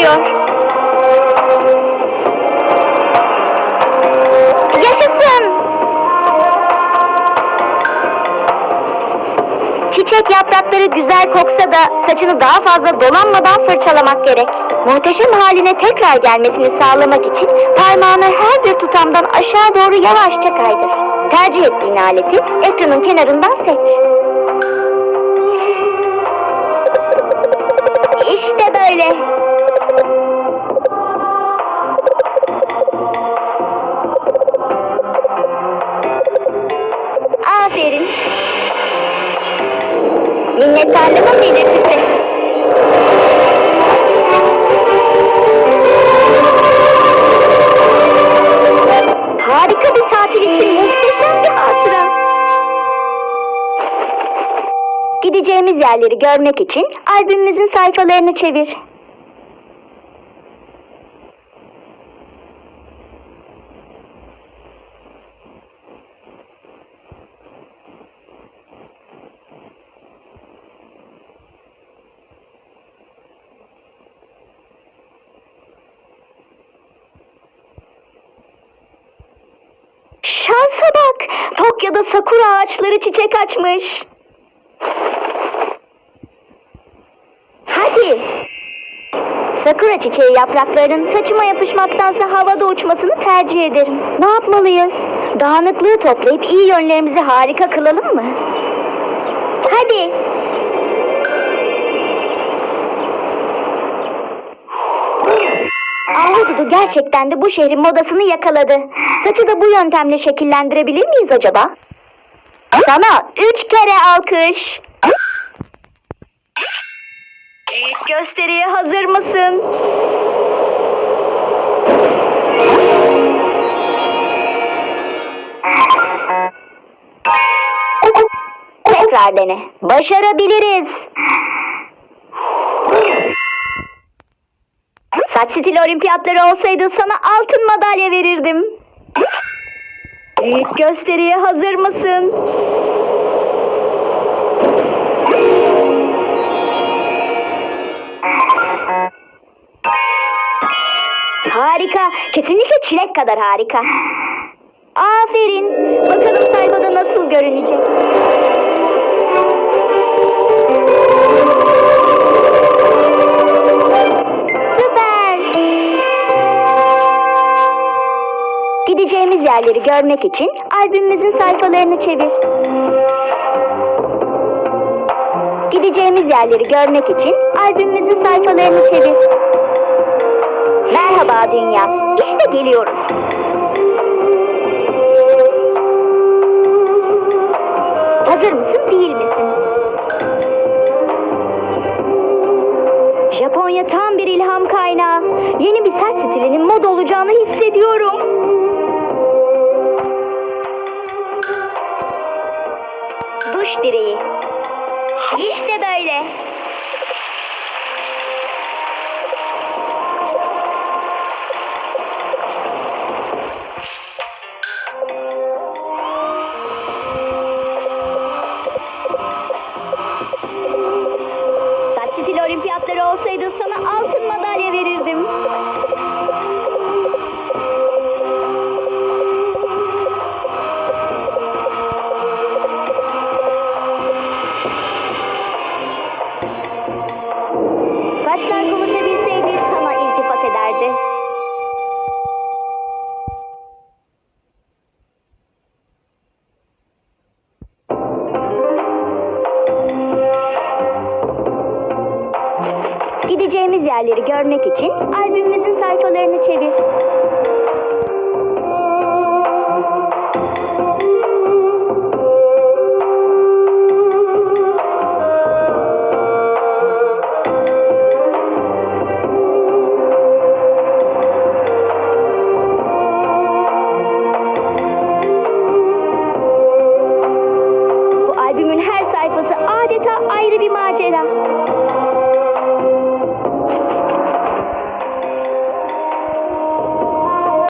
geliyor. Yaşasın. Çiçek yaprakları güzel koksa da saçını daha fazla dolanmadan fırçalamak gerek. Muhteşem haline tekrar gelmesini sağlamak için parmağını her bir tutamdan aşağı doğru yavaşça kaydır. Tercih ettiğin aleti ekranın kenarından seç. İşte böyle. Minnettarlığımın belirtisi. Harika bir tatil için muhteşem bir hatıra. Gideceğimiz yerleri görmek için albümümüzün sayfalarını çevir. Tokyo'da sakura ağaçları çiçek açmış. Hadi! Sakura çiçeği yapraklarının saçıma yapışmaktansa havada uçmasını tercih ederim. Ne yapmalıyız? Dağınıklığı toplayıp iyi yönlerimizi harika kılalım mı? Hadi! Ahududu gerçekten de bu şehrin modasını yakaladı. Saçı da bu yöntemle şekillendirebilir miyiz acaba? Sana üç kere alkış. Büyük gösteriye hazır mısın? Tekrar dene. Başarabiliriz. Saç stili olimpiyatları olsaydı sana altın madalya verirdim. Büyük gösteriye hazır mısın? Harika. Kesinlikle çilek kadar harika. Aferin. Bakalım sayfada nasıl görünecek. Gideceğimiz yerleri görmek için albümümüzün sayfalarını çevir. Gideceğimiz yerleri görmek için albümümüzün sayfalarını çevir. Merhaba dünya. İşte geliyoruz. Hazır mısın değil misin? Japonya tam bir ilham kaynağı. Yeni bir saç stilinin mod olacağını hissediyorum. İşte böyle. Gideceğimiz yerleri görmek için albümümüzün sayfalarını çevir. Bu albümün her sayfası adeta ayrı bir macera.